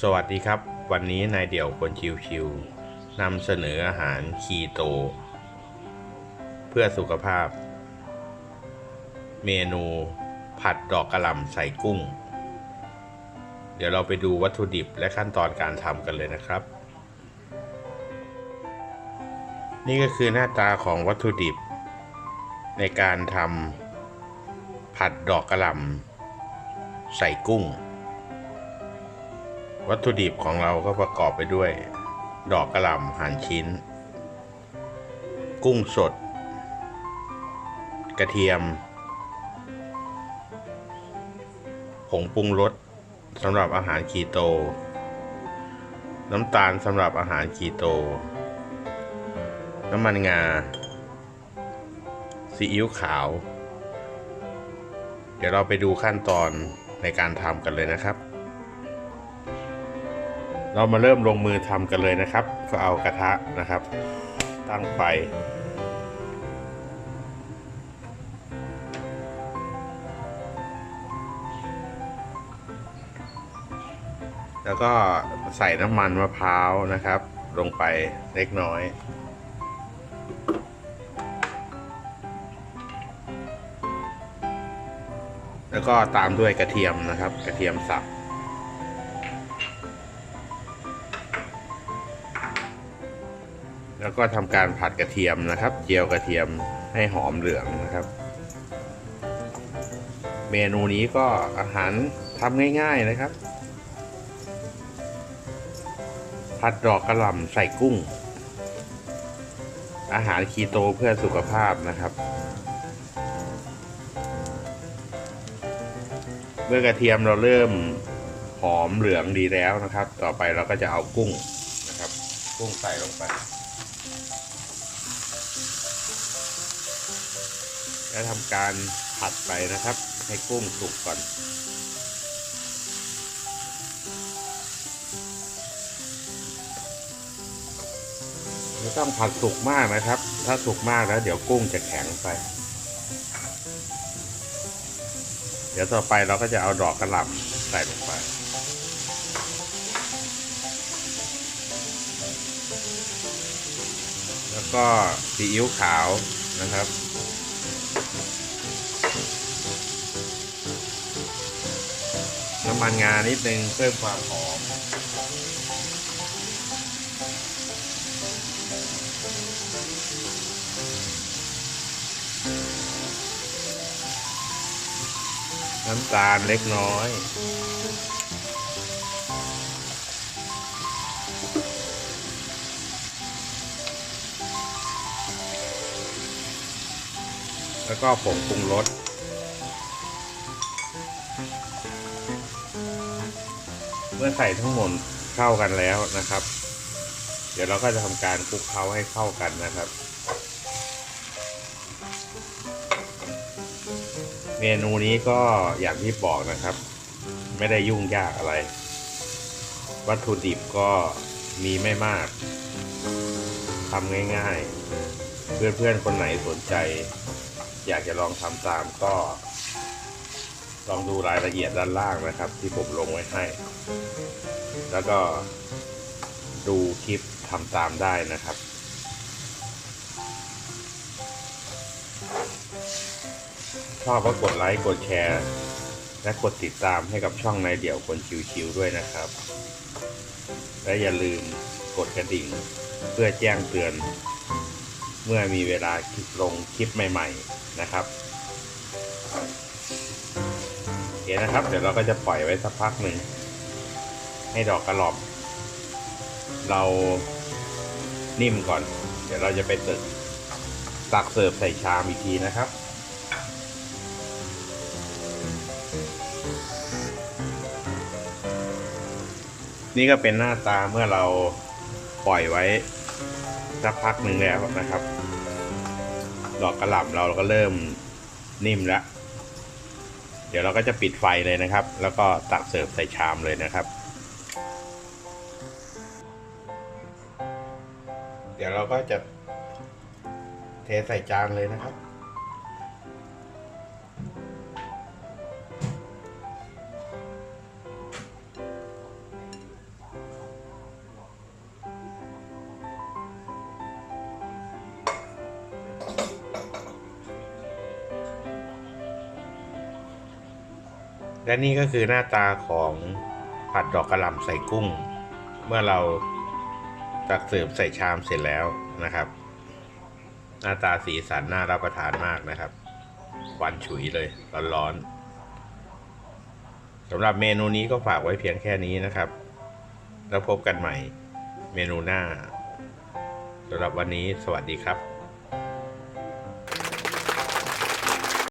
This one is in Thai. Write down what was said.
สวัสดีครับ วันนี้นายเดี่ยวคนชิวๆนำเสนออาหารคีโต เพื่อสุขภาพ เมนูผัดดอกกระหล่ำใส่กุ้ง เดี๋ยวเราไปดูวัตถุดิบและขั้นตอนการทำกันเลยนะครับ นี่ก็คือหน้าตาของวัตถุดิบ ในการทำผัดดอกกระหล่ำใส่กุ้ง วัตถุดิบของเราก็ประกอบไปด้วย ดอกกระหล่ำหั่นชิ้น กุ้งสด กระเทียม ผงปรุงรสสำหรับอาหารคีโต น้ำตาลสำหรับอาหารคีโต น้ำมันงา ซีอิ๊วขาว เดี๋ยวเราไปดูขั้นตอนในการทำกันเลยนะครับ เรามาเริ่มลงมือทำกันเลยนะครับ ก็เอากระทะนะครับ ตั้งไฟแล้วก็ใส่น้ำมันมะพร้าวนะครับ ลงไปเล็กน้อย แล้วก็ตามด้วยกระเทียมนะครับ กระเทียมสับ แล้วก็ทำการผัดกระเทียมนะครับ เจียวกระเทียมให้หอมเหลืองนะครับ เมนูนี้ก็อาหารทำง่ายๆนะครับ ผัดดอกกระหล่ำใส่กุ้ง อาหารคีโตเพื่อสุขภาพนะครับเมื่อกระเทียมเราเริ่มหอมเหลืองดีแล้วนะครับ ต่อไปเราก็จะเอากุ้งนะครับ กุ้งใส่ลงไป แล้วทำการผัดไปนะครับ ให้กุ้งสุกก่อน ไม่ต้องผัดสุกมากนะครับ ถ้าสุกมากแล้ว เดี๋ยวกุ้งจะแข็งไป เดี๋ยวต่อไปเราก็จะเอาดอกกระหล่ำใส่ลงไปแล้วก็ซีอิ๊วขาวนะครับ น้ำมันงานิดนึงเพิ่มความหอมน้ำตาลเล็กน้อย แล้วก็ผงปรุงรส มื่อใส่ทั้งหมดเข้ากันแล้วนะครับ เดี๋ยวเราก็จะทำการคลุกเคล้าให้เข้ากันนะครับ เมนูนี้ก็อย่างที่บอกนะครับ ไม่ได้ยุ่งยากอะไร วัตถุดิบก็มีไม่มากทำง่ายๆ เพื่อนๆ คนไหนสนใจ อยากจะลองทำตามก็ ลองดูรายละเอียดด้านล่างนะครับ ที่ผมลงไว้ให้ แล้วก็ดูคลิปทำตามได้นะครับชอบก็กดไลค์กดแชร์ และกดติดตามให้กับช่องในเดี่ยวคนชิวๆด้วยนะครับ และอย่าลืมกดกระดิ่ง เพื่อแจ้งเตือน เมื่อมีเวลาคลิปลงคลิปใหม่ ๆนะครับ เคนะครับ เดี๋ยวเราก็จะปล่อยไว้สักพักหนึ่งให้ดอกกระหล่ำเรานิ่มก่อน เดี๋ยวเราจะไปตึกตักเสิร์ฟใส่ชามอีกทีนะครับนี่ก็เป็นหน้าตาเมื่อเราปล่อยไว้สักพักหนึ่งแล้วนะครับ ดอกกระหล่ำเราก็เริ่มนิ่มแล้ว ดี๋ยวเราก็จะปิดไฟเลยนะครับ แล้วก็ตักเสิร์ฟใส่ชามเลยนะครับ เดี๋ยวเราก็จะเทใส่จานเลยนะครับ และนี่ก็คือหน้าตาของผัดดอกกระหล่ำใส่กุ้ง เมื่อเราตักเสิร์ฟใส่ชามเสร็จแล้วนะครับ หน้าตาสีสันน่ารับประทานมากนะครับควันฉุยเลยร้อนๆสำหรับเมนูนี้ก็ฝากไว้เพียงแค่นี้นะครับ แล้วพบกันใหม่เมนูหน้าสำหรับวันนี้สวัสดีครับ